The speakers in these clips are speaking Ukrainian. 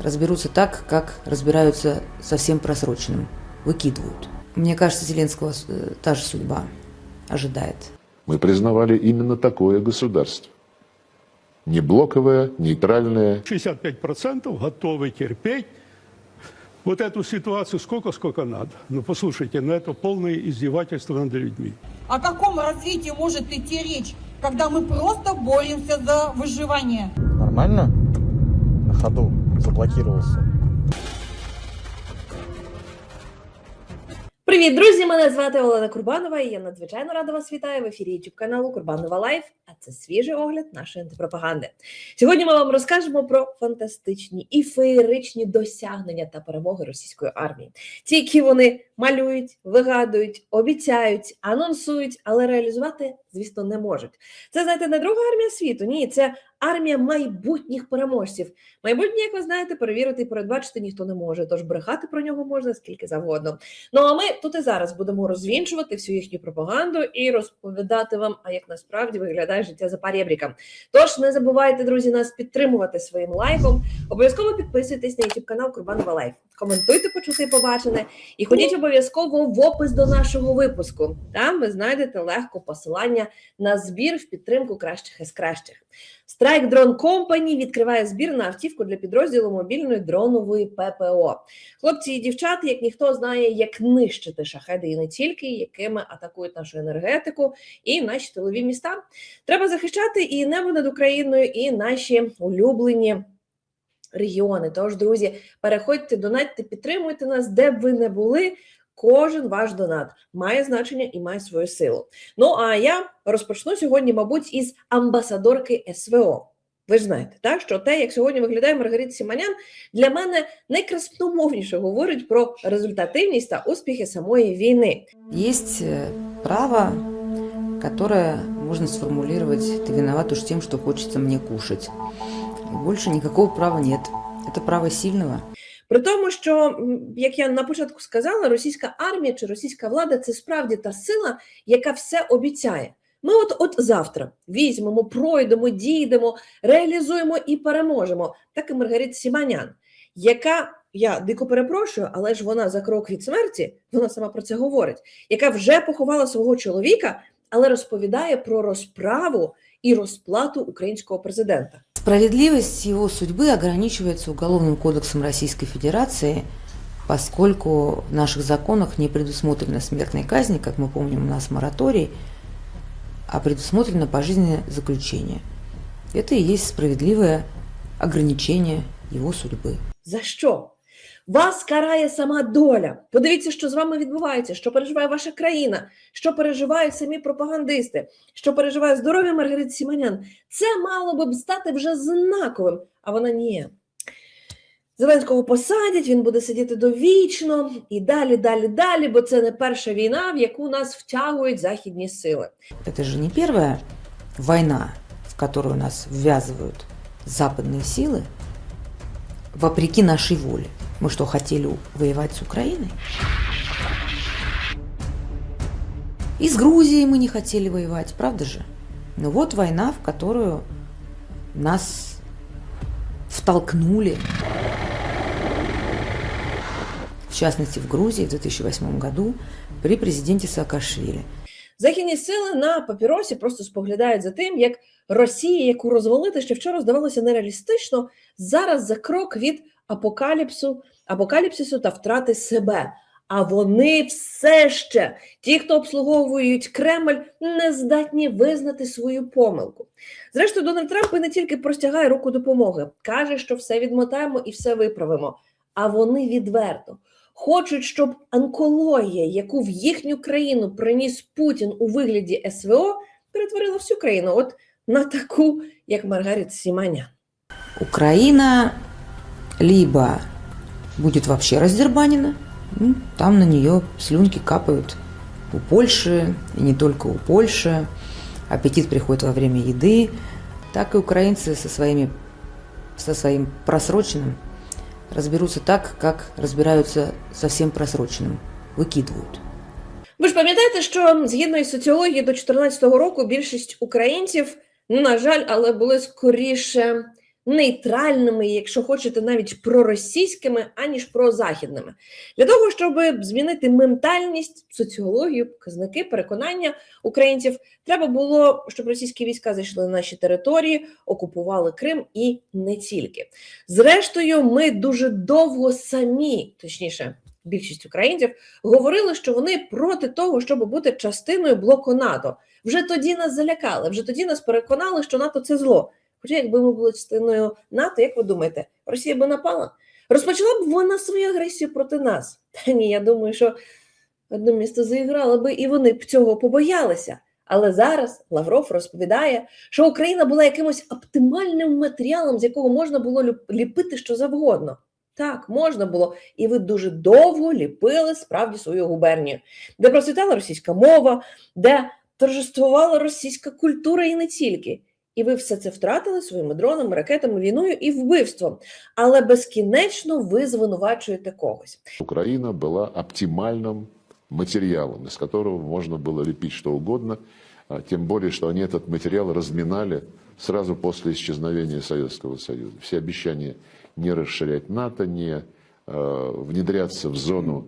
разберутся так, как разбираются со всем просроченным. Выкидывают. Мне кажется, Зеленского э, та же судьба ожидает. Мы признавали именно такое государство. Не блоковое, нейтральное, 65% готовы терпеть вот эту ситуацию сколько, сколько надо. Ну, послушайте, ну это полное издевательство над людьми. О каком развитии может идти речь, когда мы просто боремся за выживание? Нормально? На ходу заблокировался. Привіт, друзі! Мене звати Олена Курбанова, і я надзвичайно рада вас вітаю в ефірі youtube каналу Курбанова Лайф. А це свіжий огляд нашої антипропаганди. Сьогодні ми вам розкажемо про фантастичні і феєричні досягнення та перемоги російської армії. Ті, які вони малюють, вигадують, обіцяють, анонсують, але реалізувати, звісно, не можуть. Це знаєте, не друга армія світу. Ні, це армія майбутніх переможців. Майбутнє, як ви знаєте, перевірити і передбачити ніхто не може. Тож брехати про нього можна скільки завгодно. Ну а ми тут і зараз будемо розвінчувати всю їхню пропаганду і розповідати вам, а як насправді виглядає життя за парєбріком. Тож не забувайте, друзі, нас підтримувати своїм лайком. Обов'язково підписуйтесь на YouTube канал Курбанова Лайф. Коментуйте, почути побачене, і ходіть обов'язково в опис до нашого випуску. Там ви знайдете легко посилання на збір в підтримку кращих із кращих. Strike Drone Company відкриває збір на автівку для підрозділу мобільної дронової ППО. Хлопці і дівчата, як ніхто знає, як нищити шахеди і не тільки, якими атакують нашу енергетику і наші тилові міста. Треба захищати і небо над Україною, і наші улюблені. Регіони, тож, друзі, переходьте, донатьте, підтримуйте нас, де б ви не були. Кожен ваш донат має значення і має свою силу. Ну а я розпочну сьогодні, мабуть, із амбасадорки СВО. Ви ж знаєте, так що те, як сьогодні виглядає Маргарита Сіманян, для мене найкрасномовніше говорить про результативність та успіхи самої війни. Есть э, право, которое можно сформулировать «ты виноват уж тем, что хочется мне кушать». Больше никакого права нет. Это право сильного. При тому, що, як я на початку сказала, російська армія чи російська влада це справді та сила, яка все обіцяє. Ми от от завтра візьмемо, пройдемо, дійдемо, реалізуємо і переможемо. Так і Маргарита Сіманян, яка я дико перепрошую, але ж вона за крок від смерті, вона сама про це говорить, яка вже поховала свого чоловіка, але розповідає про розправу і розплату українського президента. Справедливость его судьбы ограничивается Уголовным кодексом Российской Федерации, поскольку в наших законах не предусмотрена смертной казни, как мы помним, у нас мораторий, а предусмотрено пожизненное заключение. Это и есть справедливое ограничение его судьбы. За що? Вас карає сама доля. Подивіться, що з вами відбувається, що переживає ваша країна, що переживають самі пропагандисти, що переживає здоров'я Маргарити Сіманян. Це мало би стати вже знаковим, а вона ні. Зеленського посадять, він буде сидіти довічно і далі, далі, далі, бо це не перша війна, в яку нас втягують західні сили. Это же не первая война, в которую нас ввязывают западные силы, вопреки нашей воле. Мы что, хотели воевать с Украиной? И с Грузией мы не хотели воевать, правда же? Но вот война, в которую нас втолкнули. В частности, в Грузии в 2008 году при президенте Саакашвили. Західні сили на папіросі просто споглядають за тим, як Росія, яку розвалити ще вчора здавалося нереалістично, зараз за крок від апокаліпсу, апокаліпсису та втрати себе. А вони все ще, ті, хто обслуговують Кремль, не здатні визнати свою помилку. Зрештою, Дональд Трамп не тільки простягає руку допомоги, каже, що все відмотаємо і все виправимо. А вони відверто хочуть, щоб онкологія, яку в їхню країну приніс Путін у вигляді СВО, перетворила всю країну от на таку, як Маргарита Сіманя. Украина либо будет вообще раздербанена, ну, там на нее слюнки капают у Польши, и не только у Польши, аппетит приходит во время еды, так и украинцы со, своими, со своим просроченным разберутся так, как разбираются со всем просроченным, выкидывают. Ви ж пам'ятаєте, що згідно із соціології до 2014 року більшість українців, ну, на жаль, але були скоріше нейтральними, якщо хочете, навіть проросійськими, аніж прозахідними. Для того, щоб змінити ментальність, соціологію, показники, переконання українців, треба було, щоб російські війська зайшли на наші території, окупували Крим і не тільки. Зрештою, ми дуже довго самі, точніше, більшість українців, говорили, що вони проти того, щоб бути частиною блоку НАТО. Вже тоді нас залякали, вже тоді нас переконали, що НАТО це зло. Хоча, якби ми були частиною НАТО, як ви думаєте, Росія би напала? Розпочала б вона свою агресію проти нас. Та ні, я думаю, що одне місто заіграло би, і вони б цього побоялися. Але зараз Лавров розповідає, що Україна була якимось оптимальним матеріалом, з якого можна було ліпити що завгодно. Так, можна було, і ви дуже довго ліпили справді свою губернію, де процвітала російська мова, де торжествувала російська культура і не тільки. І ви все це втратили своїми дронами, ракетами, війною і вбивством. Але безкінечно ви звинувачуєте когось. Украина была оптимальным материалом, из которого можно было лепить что угодно, а тем более, что они этот материал разминали сразу после исчезновения Советского Союза. Все обещания не расширять НАТО, не э, внедряться в зону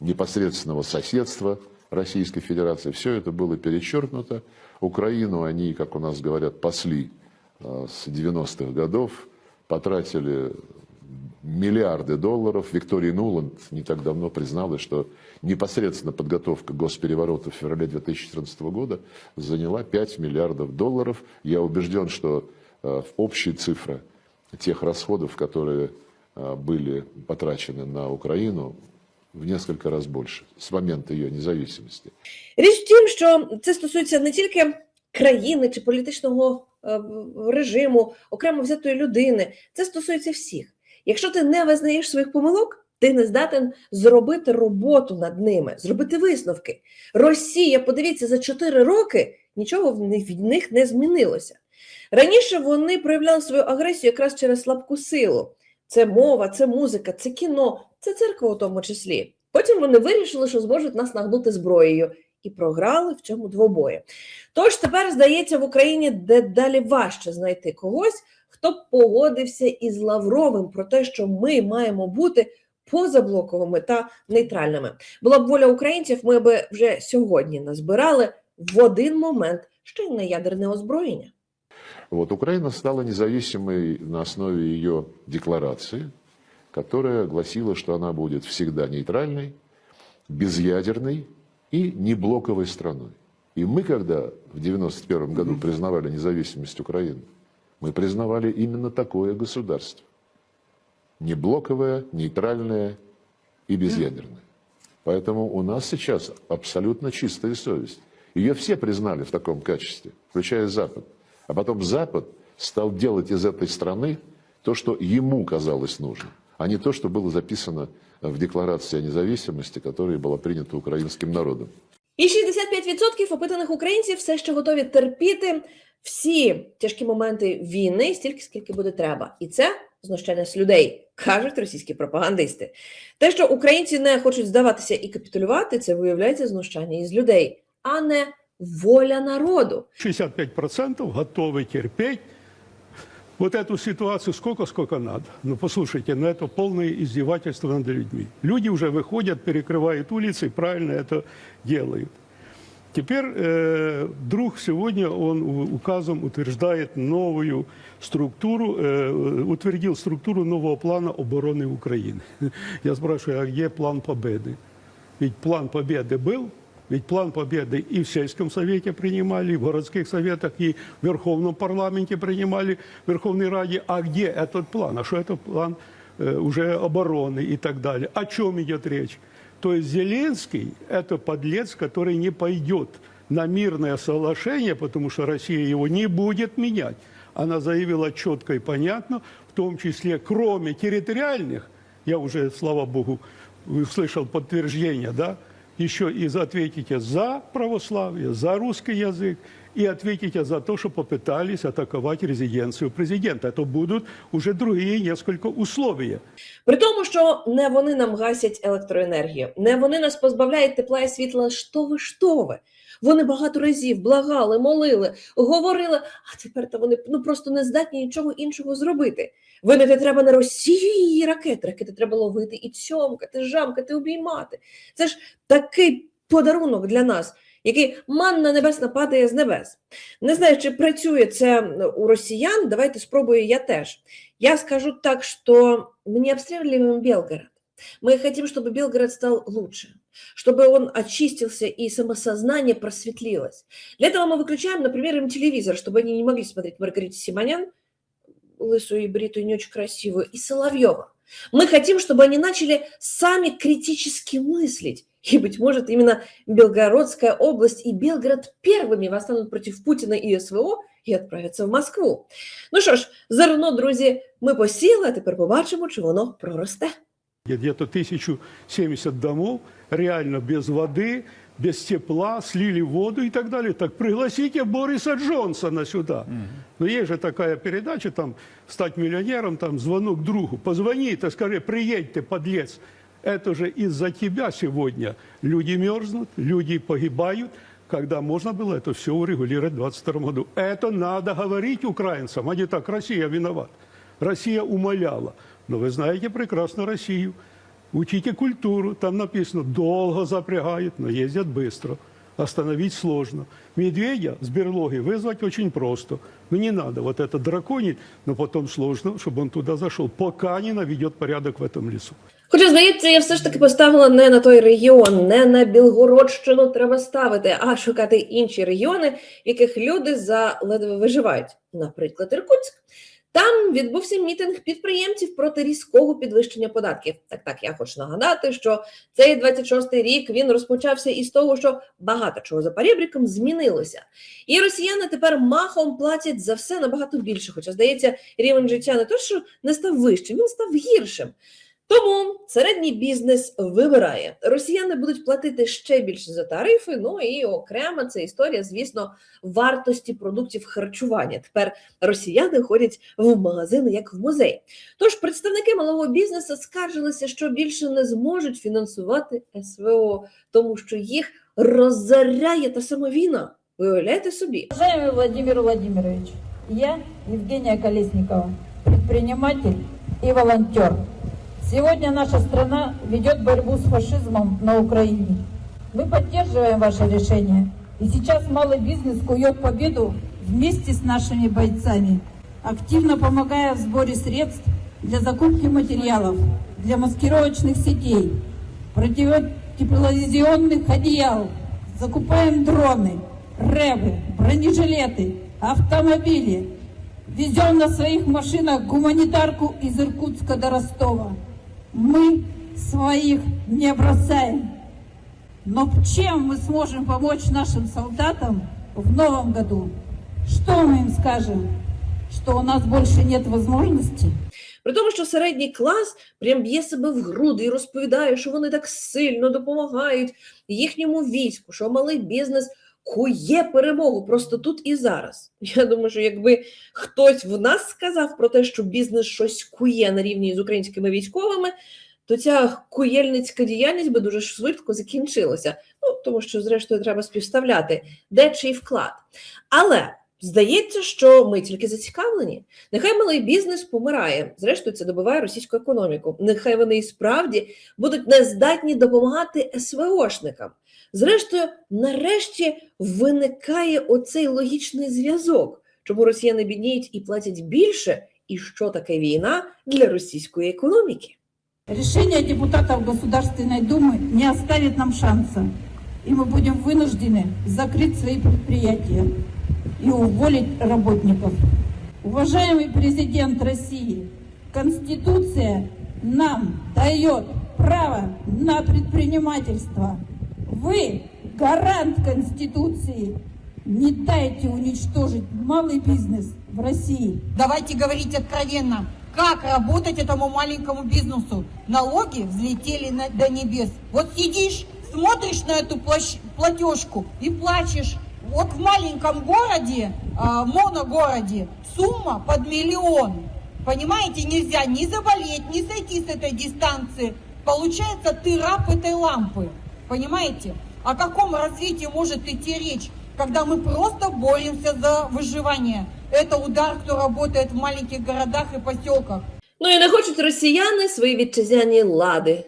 непосредственного соседства Российской Федерации, все это было перечеркнуто. Украину они, как у нас говорят, пасли э, с 90-х годов, потратили миллиарды долларов. Виктория Нуланд не так давно призналась, что непосредственно подготовка госпереворота в феврале 2014 года заняла 5 миллиардов долларов. Я убежден, что э, общая цифра тех расходов, которые э, были потрачены на Украину, в несколько раз больше с момента ее независимости. Річ в тім, що це стосується не тільки країни чи політичного е, режиму, окремо взятої людини. Це стосується всіх. Якщо ти не визнаєш своїх помилок, ти не здатен зробити роботу над ними, зробити висновки. Росія, подивіться, за 4 роки нічого від них не змінилося. Раніше вони проявляли свою агресію якраз через слабку силу. Це мова, це музика, це кіно, це церква у тому числі. Потім вони вирішили, що зможуть нас нагнути зброєю, і програли в цьому двобої. Тож тепер здається в Україні дедалі важче знайти когось, хто б погодився із Лавровим про те, що ми маємо бути позаблоковими та нейтральними. Була б воля українців, ми би вже сьогодні назбирали в один момент ще й на ядерне озброєння. Вот Украина стала независимой на основе ее декларации, которая гласила, что она будет всегда нейтральной, безъядерной и неблоковой страной. И мы, когда в 1991 году признавали независимость Украины, мы признавали именно такое государство. Неблоковое, нейтральное и безъядерное. Поэтому у нас сейчас абсолютно чистая совесть. Ее все признали в таком качестве, включая Запад. А потом Запад стал делать из этой страны то, что ему казалось нужным, а не то, что было записано в Декларации о независимости, которая была принята украинским народом. І 65% опитаних українців все ще готові терпіти всі тяжкі моменти війни стільки, скільки буде треба. І це знущання з людей, кажуть російські пропагандисти. Те, що українці не хочуть здаватися і капітулювати, це виявляється знущання із людей, а не воля народу. 65% готовы терпеть вот эту ситуацию сколько, сколько надо. Ну, послушайте, ну это полное издевательство над людьми. Люди уже выходят, перекрывают улицы и правильно это делают. Теперь э, вдруг сегодня он у- указом утверждает новую структуру, э, утвердил структуру нового плана обороны Украины. Я спрашиваю, а где план победы? Ведь план победы был, ведь план победы и в сельском совете принимали, и в городских советах, и в Верховном парламенте принимали, в Верховной Раде. А где этот план? А что это план э, уже обороны и так далее? О чем идет речь? То есть Зеленский – это подлец, который не пойдет на мирное соглашение, потому что Россия его не будет менять. Она заявила четко и понятно, в том числе, кроме территориальных, я уже, слава богу, услышал подтверждение, да, еще и ответите за православие, за русский язык, и ответите за то, что попытались атаковать резиденцию президента. Это будут уже другие несколько условия. При тому, що не вони нам гасять електроенергію, не вони нас позбавляють тепла і світла. Що ви, що ви? Вони багато разів благали, молили, говорили, а тепер то вони ну просто не здатні нічого іншого зробити. Винити треба на Росію і її ракети. Ракети треба ловити і цьомкати, жамкати, обіймати. Це ж такий подарунок для нас, який манна небесна падає з небес. Не знаю, чи працює це у росіян. Давайте спробую я теж. Я скажу так, что мы не обстреливаем Белгород. Мы хотим, чтобы Белгород стал лучше, чтобы он очистился и самосознание просветлилось. Для этого мы выключаем, например, им телевизор, чтобы они не могли смотреть Маргариту Симонян, лысую и бритую, не очень красивую, и Соловьева. Мы хотим, чтобы они начали сами критически мыслить. И, быть может, именно Белгородская область и Белгород первыми восстанут против Путина и СВО і відправляться в Москву. Ну що ж, зерно, друзі, ми посіяли, а тепер побачимо, чи воно проросте. Где-то 1070 домов реально без воды, без тепла, слили воду и так далее. Так пригласите Бориса Джонсона сюда. Но есть же такая передача, там, стать миллионером, там, звонок другу. Позвони, ты скажи, приедь ты, подлец. Это же из-за тебя сегодня люди мерзнут, люди погибают, когда можно было это все урегулировать в 2022 году. Это надо говорить украинцам, а не так, Россия виноват. Россия умоляла. Но вы знаете прекрасно Россию. Учите культуру. Там написано, долго запрягают, но ездят быстро. Остановить сложно. Медведя с берлоги вызвать очень просто. Ну не надо вот это драконить, но потом сложно, чтобы он туда зашел, пока не наведет порядок в этом лесу. Хоча, здається, я все ж таки поставила не на той регіон, не на Білгородщину треба ставити, а шукати інші регіони, в яких люди заледве виживають. Наприклад, Іркутськ. Там відбувся мітинг підприємців проти різкого підвищення податків. Так, так, я хочу нагадати, що цей 26-й рік він розпочався із того, що багато чого за перебріком змінилося. І росіяни тепер махом платять за все набагато більше. Хоча, здається, рівень життя не то, що не став вищим, він став гіршим. Тому середній бізнес вибирає. Росіяни будуть платити ще більше за тарифи. Ну і окрема це історія, звісно, вартості продуктів харчування. Тепер росіяни ходять в магазини як в музей. Тож представники малого бізнесу скаржилися, що більше не зможуть фінансувати СВО, тому що їх розоряє та сама війна. Виявляєте собі. Уважаемый Владимир Владимирович, я Евгения Колесникова, предприниматель и волонтер. Сегодня наша страна ведет борьбу с фашизмом на Украине. Мы поддерживаем ваше решение. И сейчас малый бизнес кует победу вместе с нашими бойцами, активно помогая в сборе средств для закупки материалов, для маскировочных сетей, противотепловизионных одеял. Закупаем дроны, рэбы, бронежилеты, автомобили. Везем на своих машинах гуманитарку из Иркутска до Ростова. Мы своих не бросаем. Но чем мы сможем помочь нашим солдатам в новом году? Что мы им скажем? Что у нас больше нет возможности? При тому, що середній клас прям б'є себе в груди і розповідає, що вони так сильно допомагають їхньому війську, що малий бізнес кує перемогу просто тут і зараз. Я думаю, що якби хтось в нас сказав про те, що бізнес щось кує на рівні з українськими військовими, то ця куєльницька діяльність би дуже швидко закінчилася. Ну тому що, зрештою, треба співставляти, де чий вклад. Але здається, що ми тільки зацікавлені. Нехай малий бізнес помирає. Зрештою, це добиває російську економіку. Нехай вони і справді будуть нездатні допомагати СВОшникам. Зрештою, нарешті виникає оцей логічний зв'язок, чому росіяни бідніють і платять більше, і що таке війна для російської економіки. Решение депутатов Государственной Думы не оставит нам шанса, и мы будем вынуждены закрыть свои предприятия и уволить работников. Уважаемый президент России, Конституция нам дает право на предпринимательство. Вы гарант Конституции. Не дайте уничтожить малый бизнес в России. Давайте говорить откровенно, как работать этому маленькому бизнесу. Налоги взлетели на- до небес. Вот сидишь, смотришь на эту плащ- платежку и плачешь. Вот в маленьком городе, а, моногороде, сумма под миллион. Понимаете, нельзя ни заболеть, ни сойти с этой дистанции. Получается, ты раб этой лампы. Понимаете? О каком развитии может идти речь, когда мы просто боремся за выживание? Это удар, кто работает в маленьких городах и поселках. Ну і не хочуть росіяни свої вітчизняні лади.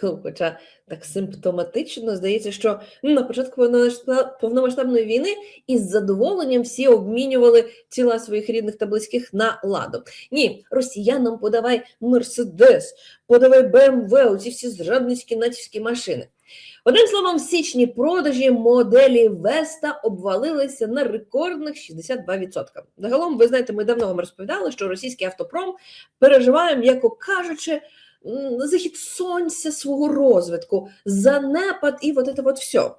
Ху, Хоча так симптоматично здається, що ну, на початку повномасштаб- повномасштабної війни із задоволенням всі обмінювали тіла своїх рідних та близьких на ладу. Ні, росіянам подавай Мерседес, подавай БМВ, оці всі зрадницькі натівські машини. Одним словом, в січні продажі моделі Веста обвалилися на рекордних 62%. Загалом, ви знаєте, ми давно вам розповідали, що російський автопром переживає, м'яко кажучи, захід сонця свого розвитку, занепад і от це от все.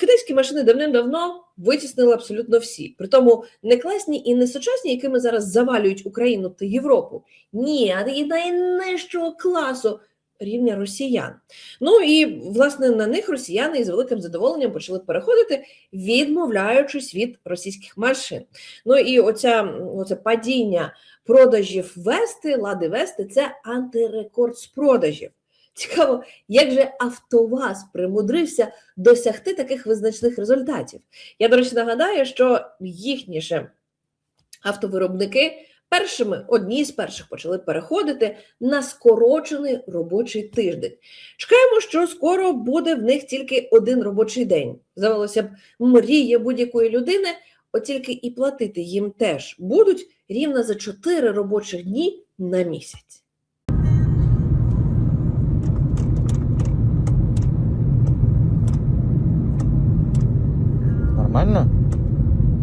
Китайські машини давним-давно витіснили абсолютно всі. Притому не класні і не сучасні, якими зараз завалюють Україну та Європу. Ні, а найнижчого класу рівня росіян. Ну і власне на них росіяни із великим задоволенням почали переходити, відмовляючись від російських машин. Ну і оця оце падіння продажів Вести, лади Вести це антирекорд з продажів. Цікаво, як же Автоваз примудрився досягти таких визначних результатів. Я, до речі, нагадаю, що їхні же автовиробники першими, одні з перших почали переходити на скорочений робочий тиждень. Чекаємо, що скоро буде в них тільки один робочий день. Здавалося б, мрія будь-якої людини, от тільки і платити їм теж будуть рівно за 4 робочих дні на місяць. Нормально?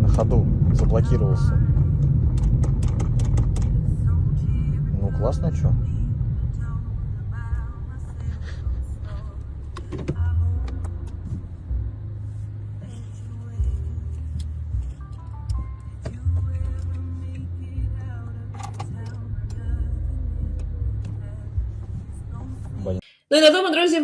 На ходу заблокировался. Ну, классно, что?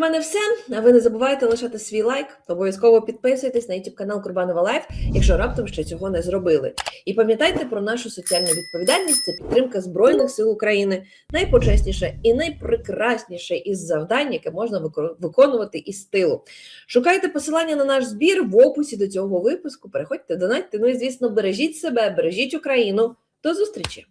Мене все. А ви не забувайте лишати свій лайк. Обов'язково підписуйтесь на YouTube канал Курбанова Лайф, якщо раптом ще цього не зробили. І пам'ятайте про нашу соціальну відповідальність. Це підтримка Збройних сил України. Найпочесніше і найпрекрасніше із завдань, яке можна вико- виконувати із тилу. Шукайте посилання на наш збір в описі до цього випуску. Переходьте, донатьте. Ну і звісно, бережіть себе, бережіть Україну. До зустрічі!